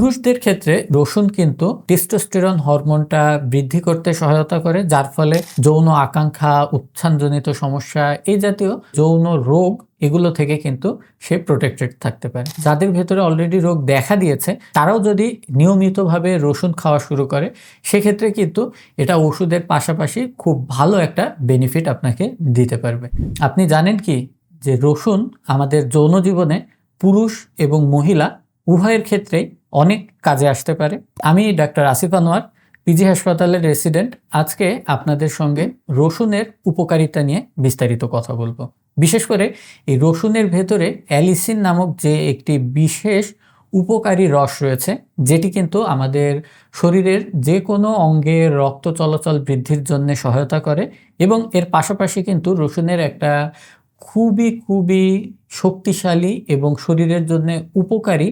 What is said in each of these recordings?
পুরুষদের ক্ষেত্রে রসুন কিন্তু টেস্টোস্টেরন হরমোনটা বৃদ্ধি করতে সহায়তা করে, যার ফলে যৌন আকাঙ্ক্ষা, উত্থানজনিত সমস্যা এই জাতীয় যৌন রোগ এগুলো থেকে কিন্তু সে প্রোটেক্টেড থাকতে পারে। যাদের ভেতরে অলরেডি রোগ দেখা দিয়েছে, তারাও যদি নিয়মিতভাবে রসুন খাওয়া শুরু করে, সেক্ষেত্রে কিন্তু এটা ওষুধের পাশাপাশি খুব ভালো একটা বেনিফিট আপনাকে দিতে পারবে। আপনি জানেন কি? যে রসুন আমাদের যৌন জীবনে পুরুষ এবং মহিলা উভয়ের ক্ষেত্রেই অনেক কাজে আসতে পারে। আমি ডাক্তার আসিফ আনোয়ার পিজি হাসপাতালের রেসিডেন্ট। আজকে আপনাদের সঙ্গে রসুনের উপকারিতা নিয়ে বিস্তারিত কথা বলব। বিশেষ করে এই রসুনের ভেতরে অ্যালিসিন নামক যে একটি বিশেষ উপকারী রস রয়েছে, যেটি কিন্তু আমাদের শরীরের যে কোনো অঙ্গে রক্ত চলাচল বৃদ্ধির জন্য সহায়তা করে এবং এর পাশাপাশি কিন্তু রসুনের একটা খুবই খুবই শক্তিশালী এবং শরীরের জন্য উপকারী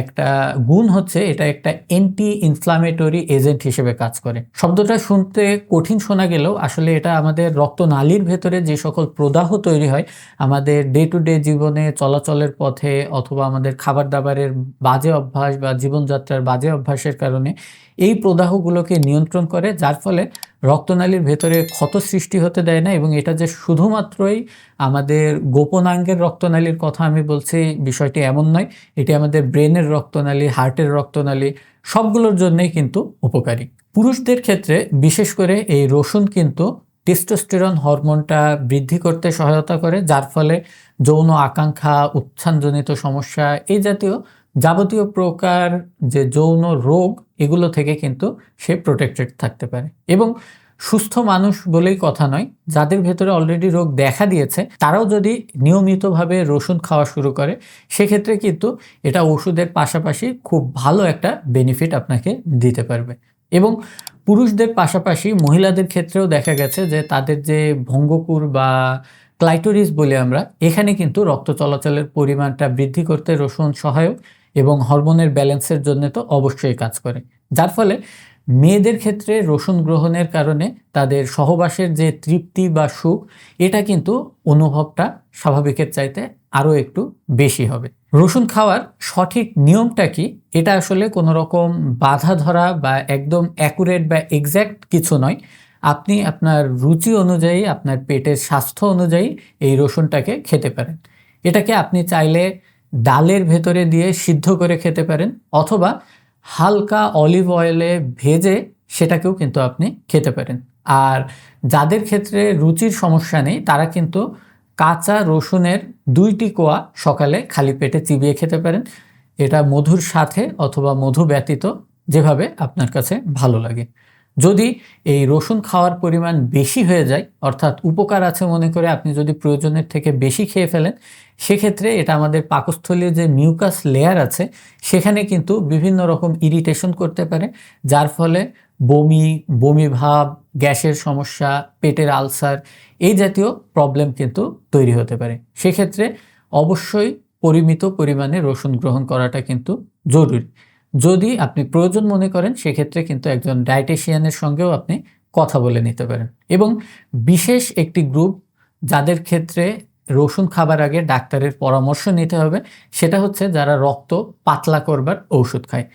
একটা গুণ হচ্ছে এটা একটা অ্যান্টি ইনফ্লামেটরি এজেন্ট হিসেবে কাজ করে। শব্দটা শুনতে কঠিন শোনা গেলেও আসলে এটা আমাদের রক্তনালীর ভেতরে যে সকল প্রদাহ তৈরি হয়, আমাদের ডে টু ডে জীবনে চলাচলের পথে অথবা আমাদের খাবার দাবারের বাজে অভ্যাস বা জীবনযাত্রার বাজে অভ্যাসের কারণে এই প্রদাহগুলোকে নিয়ন্ত্রণ করে, যার ফলে রক্তনালীর ভেতরে ক্ষত সৃষ্টি হতে দেয় না এবং এটা যে শুধুমাত্রই আমাদের গোপনাঙ্গের রক্তনালীর কথা আমি বলছি, বিষয়টি এমন নয়, এটি আমাদের ব্রেনের রক্তনালী, হার্টের রক্তনালী, সবগুলোর জন্যই কিন্তু উপকারী। পুরুষদের ক্ষেত্রে বিশেষ করে এই রসুন কিন্তু টেস্টোস্টেরন হরমোনটা বৃদ্ধি করতে সহায়তা করে, যার ফলে যৌন আকাঙ্ক্ষা, উত্থানজনিত সমস্যা, এই জাতীয় যাবতীয় প্রকার যে যৌন রোগ এগুলো থেকে কিন্তু সে প্রোটেক্টেড থাকতে পারে। এবং সুস্থ মানুষ বলেই কথা নয়, যাদের ভেতরে অলরেডি রোগ দেখা দিয়েছে, তারাও যদি নিয়মিতভাবে রসুন খাওয়া শুরু করে, সেক্ষেত্রে কিন্তু এটা ওষুধের পাশাপাশি খুব ভালো একটা বেনিফিট আপনাকে দিতে পারবে। এবং পুরুষদের পাশাপাশি মহিলাদের ক্ষেত্রেও দেখা গেছে যে তাদের যে ভঙ্গপুর বা ক্লাইটোরিস বলে আমরা, এখানে কিন্তু রক্ত চলাচলের পরিমাণটা বৃদ্ধি করতে রসুন সহায়ক এবং হরমোনের ব্যালেন্সের জন্য তো অবশ্যই কাজ করে। যার ফলে মেয়েদের ক্ষেত্রে রসুন গ্রহণের কারণে তাদের সহবাসের যে তৃপ্তি বা সুখ, এটা কিন্তু অনুভবটা স্বাভাবিকের চাইতে আরও একটু বেশি হবে। রসুন খাওয়ার সঠিক নিয়মটা কি? এটা আসলে কোনো রকম বাধা ধরা বা একদম অ্যাকুরেট বা এক্স্যাক্ট কিছু নয়। আপনি আপনার রুচি অনুযায়ী, আপনার পেটের স্বাস্থ্য অনুযায়ী এই রসুনটাকে খেতে পারেন। এটাকে আপনি চাইলে ডালের ভেতরে দিয়ে সিদ্ধ করে খেতে পারেন অথবা হালকা অলিভ অয়েলে ভেজে সেটাকেও কিন্তু আপনি খেতে পারেন। আর যাদের ক্ষেত্রে রুচির সমস্যা নেই, তারা কিন্তু কাঁচা রসুনের দুইটি কোয়া সকালে খালি পেটে চিবিয়ে খেতে পারেন। এটা মধুর সাথে অথবা মধু ব্যতীত যেভাবে আপনার কাছে ভালো লাগে। যদি এই রসুন খাওয়ার পরিমাণ বেশি হয়ে যায়, অর্থাৎ উপকার আছে মনে করে আপনি যদি প্রয়োজনের থেকে বেশি খেয়ে ফেলেন, সেক্ষেত্রে এটা আমাদের পাকস্থলীয় যে মিউকাস লেয়ার আছে, সেখানে কিন্তু বিভিন্ন রকম ইরিটেশন করতে পারে, যার ফলে বমি বমি ভাব, গ্যাসের সমস্যা, পেটের আলসার এই জাতীয় প্রবলেম কিন্তু তৈরি হতে পারে। সেক্ষেত্রে অবশ্যই পরিমিত পরিমাণে রসুন গ্রহণ করাটা কিন্তু জরুরি। যদি আপনি প্রয়োজন মনে করেন, সেক্ষেত্রে কিন্তু একজন ডায়েটিশিয়ানের সঙ্গেও আপনি কথা বলে নিতে পারেন। এবং বিশেষ একটি গ্রুপ যাদের ক্ষেত্রে রসুন খাবার আগে ডাক্তারের পরামর্শ নিতে হবে, সেটা হচ্ছে যারা রক্ত পাতলা করবার ঔষধ খায়।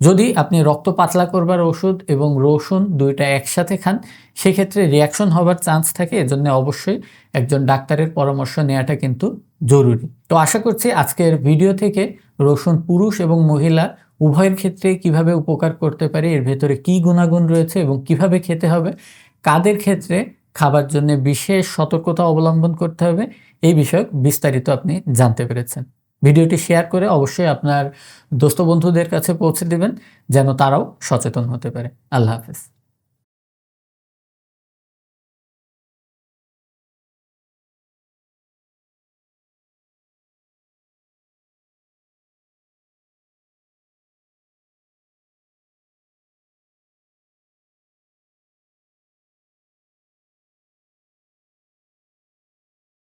যদি আপনি রক্ত পাতলা করবার ওষুধ এবং রসুন দুইটা একসাথে খান, সেক্ষেত্রে রিয়াকশন হবার চান্স থাকে। এজন্য অবশ্যই একজন ডাক্তারের পরামর্শ নেওয়াটা কিন্তু জরুরি। তো আশা করছি আজকের ভিডিও থেকে রসুন পুরুষ এবং মহিলা উভয়ের ক্ষেত্রে কীভাবে উপকার করতে পারে, এর ভেতরে কি গুণাগুণ রয়েছে এবং কীভাবে খেতে হবে, কাদের ক্ষেত্রে খাবার জন্য বিশেষ সতর্কতা অবলম্বন করতে হবে, এই বিষয়ক বিস্তারিত আপনি জানতে পেরেছেন। ভিডিওটি শেয়ার করে অবশ্যই আপনার দোস্ত বন্ধুদের কাছে পৌঁছে দেবেন, যেন তারাও সচেতন হতে পারে। আল্লাহ হাফেজ।